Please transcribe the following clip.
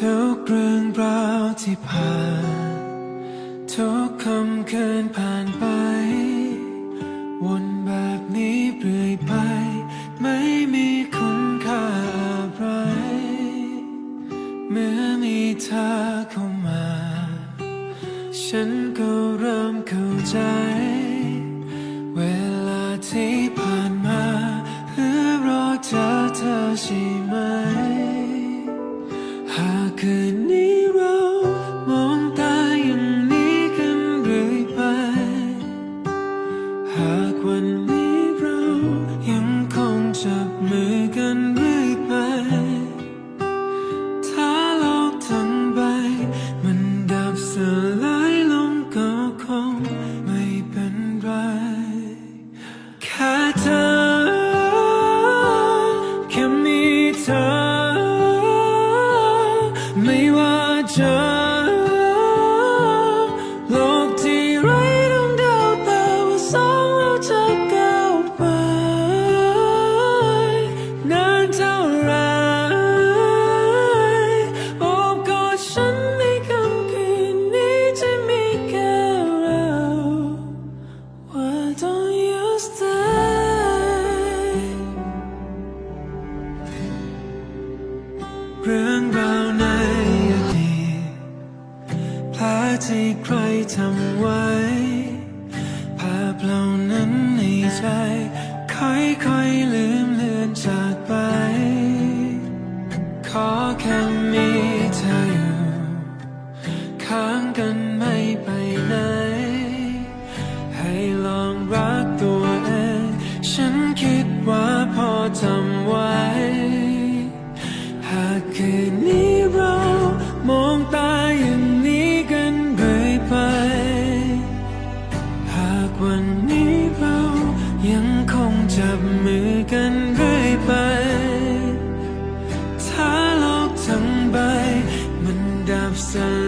ทุกเรื่องราวที่ผ่าน ทุกคำคืนผ่านไป วนแบบนี้เรื่อยไป ไม่มีคุณค่าอะไร เมื่อมีเธอเข้ามา ฉันก็เริ่มเข้าใจ เวลาที่ผ่าน คืนนี้เรามองตาอย่างนี้กันเรื่อยไป หากวันนี้ ไม่ว่าจะโลกที่ไร้ดวงดาวแต่ว่าสองเราจะก้าวไปนานเท่าไรโอบกอดฉันในค่ำคืนนี้จะมีแค่เรา Why don't you stay เรื่องราวใน ที่ใครทำไว้ ภาพเหล่านั้นในใจ ค่อยๆลืมเลือนจากไป ขอแค่มีเธออยู่ค้างกันไม่ไปไหน ให้ลองรักตัวเอง ฉันคิดว่าพอทำไว้ หากคืนนี้เรา ถ้า